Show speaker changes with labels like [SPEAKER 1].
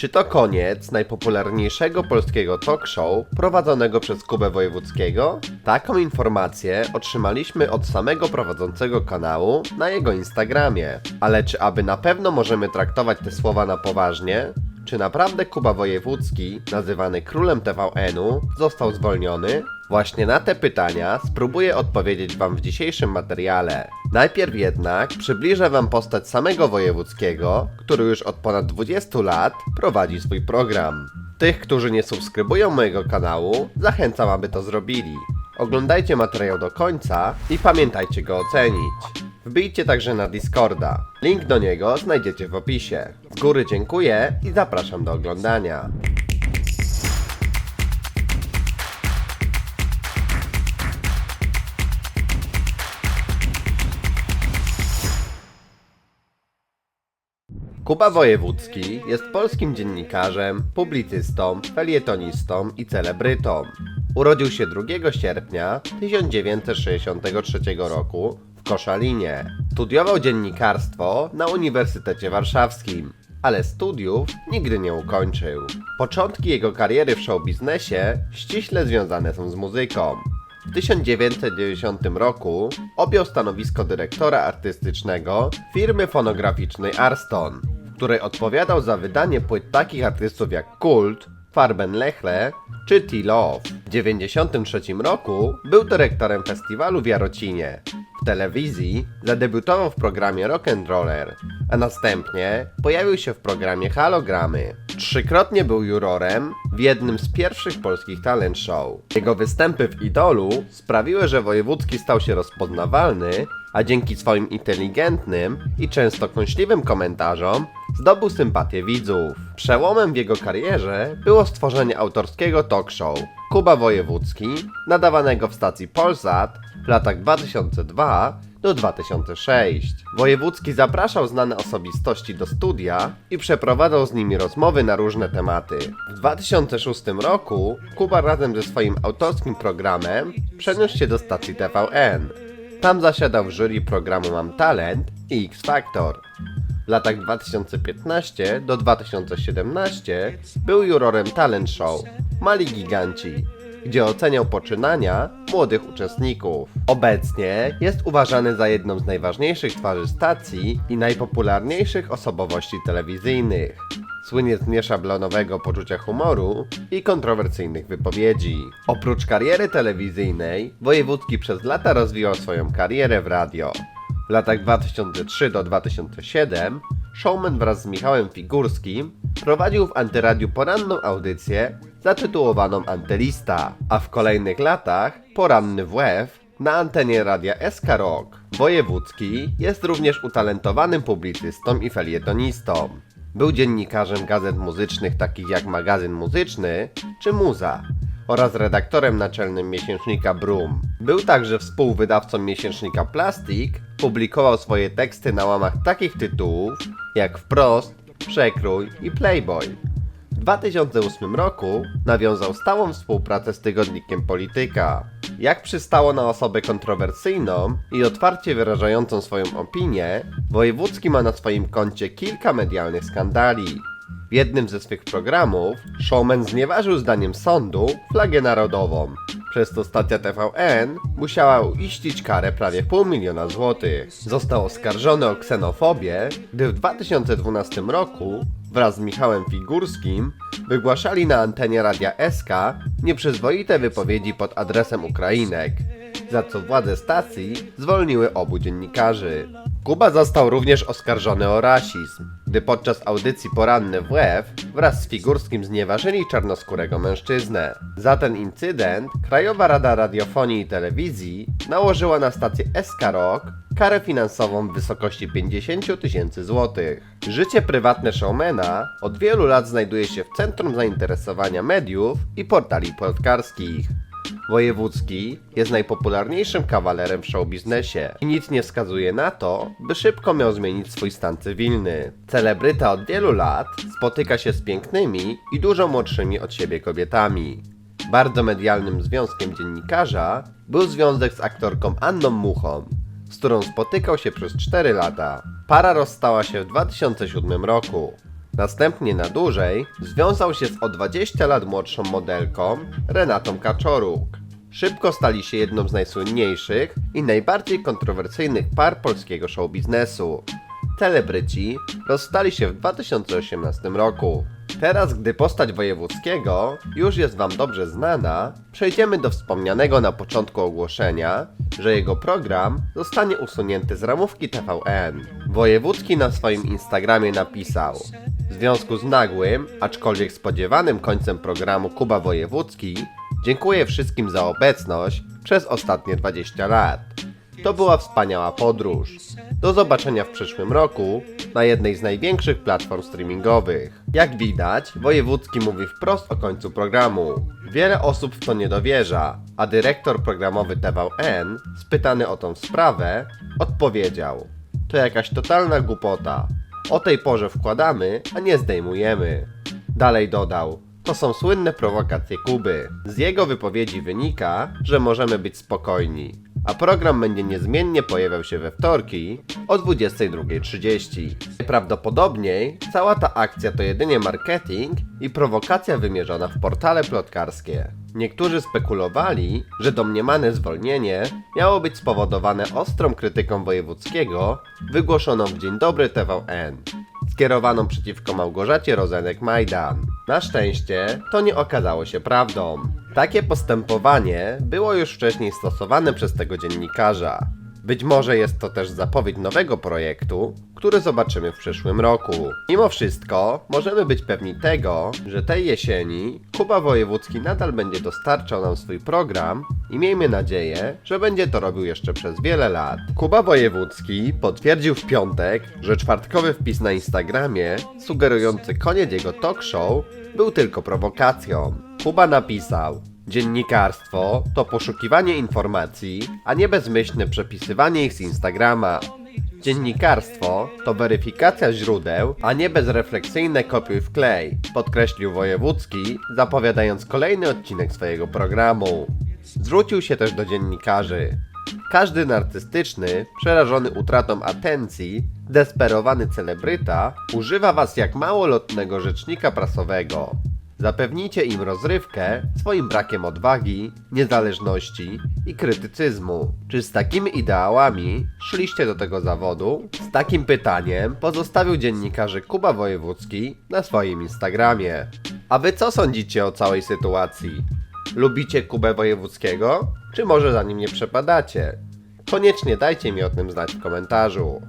[SPEAKER 1] Czy to koniec najpopularniejszego polskiego talk show prowadzonego przez Kubę Wojewódzkiego? Taką informację otrzymaliśmy od samego prowadzącego kanału na jego Instagramie. Ale czy aby na pewno możemy traktować te słowa na poważnie? Czy naprawdę Kuba Wojewódzki, nazywany królem TVN-u, został zwolniony? Właśnie na te pytania spróbuję odpowiedzieć Wam w dzisiejszym materiale. Najpierw jednak przybliżę Wam postać samego Wojewódzkiego, który już od ponad 20 lat prowadzi swój program. Tych, którzy nie subskrybują mojego kanału, zachęcam, aby to zrobili. Oglądajcie materiał do końca i pamiętajcie go ocenić. Wbijcie także na Discorda. Link do niego znajdziecie w opisie. Z góry dziękuję i zapraszam do oglądania. Kuba Wojewódzki jest polskim dziennikarzem, publicystą, felietonistą i celebrytą. Urodził się 2 sierpnia 1963 roku Koszalinie. Studiował dziennikarstwo na Uniwersytecie Warszawskim, ale studiów nigdy nie ukończył. Początki jego kariery w showbiznesie ściśle związane są z muzyką. W 1990 roku objął stanowisko dyrektora artystycznego firmy fonograficznej Arston, w której odpowiadał za wydanie płyt takich artystów jak Kult, Farben Lechle czy T-Love. W 1993 roku był dyrektorem festiwalu w Jarocinie. W telewizji zadebiutował w programie Rock and Roller, a następnie pojawił się w programie Halogramy. Trzykrotnie był jurorem w jednym z pierwszych polskich talent show. Jego występy w Idolu sprawiły, że Wojewódzki stał się rozpoznawalny, a dzięki swoim inteligentnym i często kąśliwym komentarzom zdobył sympatię widzów. Przełomem w jego karierze było stworzenie autorskiego talk show Kuba Wojewódzki, nadawanego w stacji Polsat w latach 2002 do 2006. Wojewódzki zapraszał znane osobistości do studia i przeprowadzał z nimi rozmowy na różne tematy. W 2006 roku Kuba razem ze swoim autorskim programem przeniósł się do stacji TVN. Tam zasiadał w jury programu Mam Talent i X Factor. W latach 2015 do 2017 był jurorem talent show Mali Giganci, gdzie oceniał poczynania młodych uczestników. Obecnie jest uważany za jedną z najważniejszych twarzy stacji i najpopularniejszych osobowości telewizyjnych. Słynie z nieszablonowego poczucia humoru i kontrowersyjnych wypowiedzi. Oprócz kariery telewizyjnej, Wojewódzki przez lata rozwijał swoją karierę w radio. W latach 2003 do 2007 showman wraz z Michałem Figurskim prowadził w Antyradiu poranną audycję zatytułowaną Antylista, a w kolejnych latach poranny WF na antenie radia SK Rock. Wojewódzki jest również utalentowanym publicystą i felietonistą. Był dziennikarzem gazet muzycznych takich jak Magazyn Muzyczny czy Muza oraz redaktorem naczelnym miesięcznika Brum. Był także współwydawcą miesięcznika Plastik, publikował swoje teksty na łamach takich tytułów jak Wprost, Przekrój i Playboy. W 2008 roku nawiązał stałą współpracę z tygodnikiem Polityka. Jak przystało na osobę kontrowersyjną i otwarcie wyrażającą swoją opinię, Wojewódzki ma na swoim koncie kilka medialnych skandali. W jednym ze swych programów showman znieważył zdaniem sądu flagę narodową, przez co stacja TVN musiała uiścić karę prawie pół miliona złotych. Został oskarżony o ksenofobię, gdy w 2012 roku wraz z Michałem Figurskim wygłaszali na antenie Radia SK nieprzyzwoite wypowiedzi pod adresem Ukrainek, za co władze stacji zwolniły obu dziennikarzy. Kuba został również oskarżony o rasizm, gdy podczas audycji poranny WF wraz z Figurskim znieważyli czarnoskórego mężczyznę. Za ten incydent Krajowa Rada Radiofonii i Telewizji nałożyła na stację SK Rock karę finansową w wysokości 50 tysięcy złotych. Życie prywatne showmana od wielu lat znajduje się w centrum zainteresowania mediów i portali plotkarskich. Wojewódzki jest najpopularniejszym kawalerem w showbiznesie i nic nie wskazuje na to, by szybko miał zmienić swój stan cywilny. Celebryta od wielu lat spotyka się z pięknymi i dużo młodszymi od siebie kobietami. Bardzo medialnym związkiem dziennikarza był związek z aktorką Anną Muchą, z którą spotykał się przez 4 lata. Para rozstała się w 2007 roku. Następnie na dłużej związał się z o 20 lat młodszą modelką Renatą Kaczoruk. Szybko stali się jedną z najsłynniejszych i najbardziej kontrowersyjnych par polskiego show biznesu. Celebryci rozstali się w 2018 roku. Teraz, gdy postać wojewódzkiego już jest Wam dobrze znana, przejdziemy do wspomnianego na początku ogłoszenia, że jego program zostanie usunięty z ramówki TVN. Wojewódzki na swoim Instagramie napisał: W związku z nagłym, aczkolwiek spodziewanym końcem programu Kuba Wojewódzki, dziękuję wszystkim za obecność przez ostatnie 20 lat. To była wspaniała podróż. Do zobaczenia w przyszłym roku na jednej z największych platform streamingowych. Jak widać, Wojewódzki mówi wprost o końcu programu. Wiele osób w to nie dowierza, a dyrektor programowy TVN, spytany o tą sprawę, odpowiedział: To jakaś totalna głupota. O tej porze wkładamy, a nie zdejmujemy. Dalej dodał: to są słynne prowokacje Kuby. Z jego wypowiedzi wynika, że możemy być spokojni, a program będzie niezmiennie pojawiał się we wtorki o 22.30. Najprawdopodobniej cała ta akcja to jedynie marketing i prowokacja wymierzona w portale plotkarskie. Niektórzy spekulowali, że domniemane zwolnienie miało być spowodowane ostrą krytyką wojewódzkiego wygłoszoną w Dzień Dobry TVN skierowaną przeciwko Małgorzacie Rozenek-Majdan. Na szczęście to nie okazało się prawdą. Takie postępowanie było już wcześniej stosowane przez tego dziennikarza. Być może jest to też zapowiedź nowego projektu, który zobaczymy w przyszłym roku. Mimo wszystko, możemy być pewni tego, że tej jesieni Kuba Wojewódzki nadal będzie dostarczał nam swój program i miejmy nadzieję, że będzie to robił jeszcze przez wiele lat. Kuba Wojewódzki potwierdził w piątek, że czwartkowy wpis na Instagramie, sugerujący koniec jego talk show, był tylko prowokacją. Kuba napisał: Dziennikarstwo to poszukiwanie informacji, a nie bezmyślne przepisywanie ich z Instagrama. Dziennikarstwo to weryfikacja źródeł, a nie bezrefleksyjne kopiuj w klej, podkreślił Wojewódzki, zapowiadając kolejny odcinek swojego programu. Zwrócił się też do dziennikarzy. Każdy narcystyczny, przerażony utratą atencji, desperowany celebryta używa was jak małolotnego rzecznika prasowego. Zapewnijcie im rozrywkę swoim brakiem odwagi, niezależności i krytycyzmu. Czy z takimi ideałami szliście do tego zawodu? Z takim pytaniem pozostawił dziennikarze Kuba Wojewódzki na swoim Instagramie. A wy co sądzicie o całej sytuacji? Lubicie Kubę Wojewódzkiego? Czy może za nim nie przepadacie? Koniecznie dajcie mi o tym znać w komentarzu.